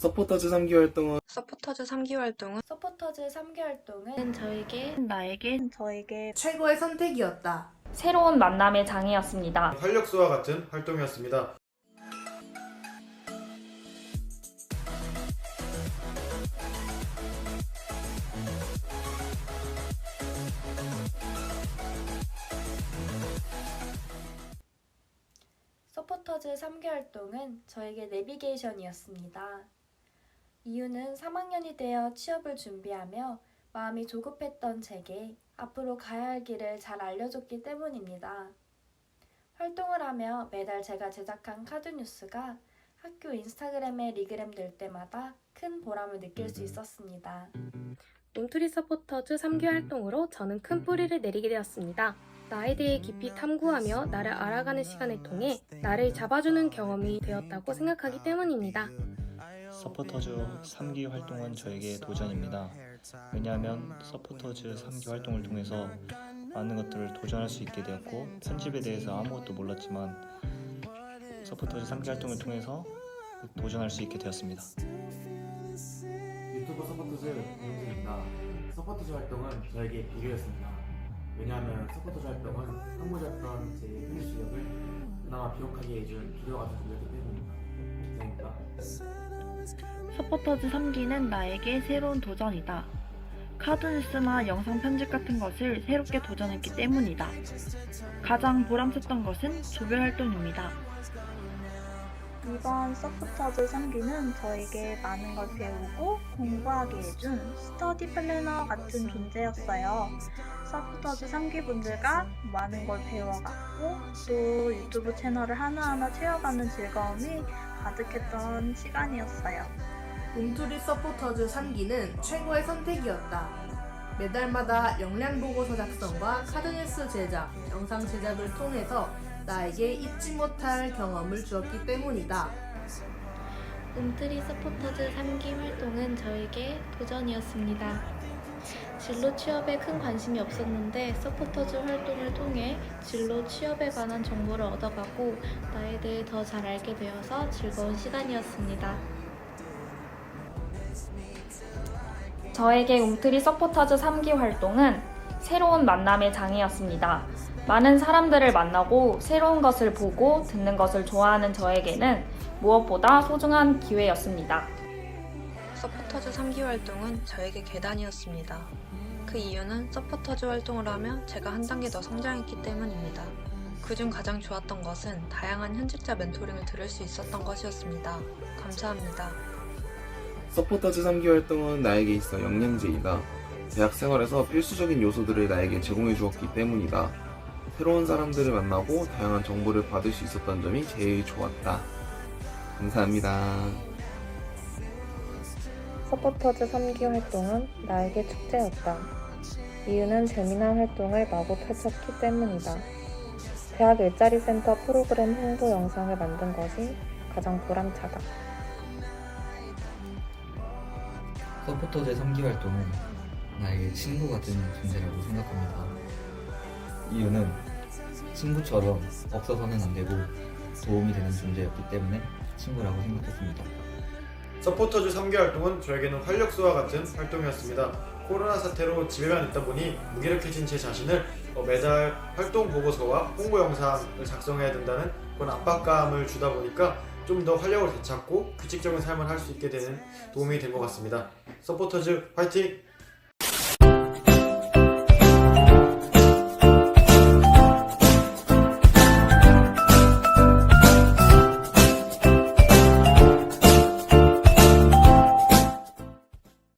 서포터즈 3기 활동은 서포터즈 3기 활동은 서포터즈 3기 활동은 저에게 나에게 저에게 최고의 선택이었다. 새로운 만남의 장이었습니다. 활력소와 같은 활동이었습니다. 서포터즈 3기 활동은 저에게 내비게이션이었습니다. 이유는 3학년이 되어 취업을 준비하며 마음이 조급했던 제게 앞으로 가야 할 길을 잘 알려줬기 때문입니다. 활동을 하며 매달 제가 제작한 카드 뉴스가 학교 인스타그램에 리그램 될 때마다 큰 보람을 느낄 수 있었습니다. 웅투리 서포터즈 3기 활동으로 저는 큰 뿌리를 내리게 되었습니다. 나에 대해 깊이 탐구하며 나를 알아가는 시간을 통해 나를 잡아주는 경험이 되었다고 생각하기 때문입니다. 서포터즈 3기 활동은 저에게 도전입니다. 왜냐하면 서포터즈 3기 활동을 통해서 많은 것들을 도전할 수 있게 되었고 편집에 대해서 아무것도 몰랐지만 서포터즈 3기 활동을 통해서 도전할 수 있게 되었습니다. 유튜브 서포터즈 윤수입니다. 서포터즈 활동은 저에게 비교였습니다. 왜냐하면 서포터즈 활동은 항무였던 제 편집 실력을 그나마 비옥하게 해준 비료가 되었기 때문입니다. 감사합니다. 서포터즈 3기는 나에게 새로운 도전이다. 카드뉴스나 영상 편집 같은 것을 새롭게 도전했기 때문이다. 가장 보람찼던 것은 조별 활동입니다. 이번 서포터즈 3기는 저에게 많은 걸 배우고 공부하게 해준 스터디 플래너 같은 존재였어요. 서포터즈 3기 분들과 많은 걸 배워갔고 또 유튜브 채널을 하나하나 채워가는 즐거움이 가득했던 시간이었어요. 웅투리 서포터즈 3기는 최고의 선택이었다. 매달마다 역량 보고서 작성과 카드뉴스 제작, 영상 제작을 통해서 나에게 잊지 못할 경험을 주었기 때문이다. 웅트리 서포터즈 3기 활동은 저에게 도전이었습니다. 진로 취업에 큰 관심이 없었는데 서포터즈 활동을 통해 진로 취업에 관한 정보를 얻어가고 나에 대해 더 잘 알게 되어서 즐거운 시간이었습니다. 저에게 웅트리 서포터즈 3기 활동은 새로운 만남의 장이었습니다. 많은 사람들을 만나고 새로운 것을 보고 듣는 것을 좋아하는 저에게는 무엇보다 소중한 기회였습니다. 서포터즈 3기 활동은 저에게 계단이었습니다. 그 이유는 서포터즈 활동을 하며 제가 한 단계 더 성장했기 때문입니다. 그중 가장 좋았던 것은 다양한 현직자 멘토링을 들을 수 있었던 것이었습니다. 감사합니다. 서포터즈 3기 활동은 나에게 있어 영양제이다. 대학 생활에서 필수적인 요소들을 나에게 제공해 주었기 때문이다. 새로운 사람들을 만나고 다양한 정보를 받을 수 있었던 점이 제일 좋았다. 감사합니다. 서포터즈 3기 활동은 나에게 축제였다. 이유는 재미난 활동을 마구 펼쳤기 때문이다. 대학 일자리 센터 프로그램 홍보 영상을 만든 것이 가장 보람차다. 서포터즈 3기 활동은 나에게 친구 같은 존재라고 생각합니다. 이유는 친구처럼 없어서는 안 되고 도움이 되는 존재였기 때문에 친구라고 생각했습니다. 서포터즈 3기 활동은 저에게는 활력소와 같은 활동이었습니다. 코로나 사태로 집에만 있다 보니 무기력해진 제 자신을 어, 매달 활동 보고서와 홍보 영상을 작성해야 된다는 그런 압박감을 주다 보니까 좀 더 활력을 되찾고 규칙적인 삶을 할 수 있게 되는 도움이 된 것 같습니다. 서포터즈 화이팅!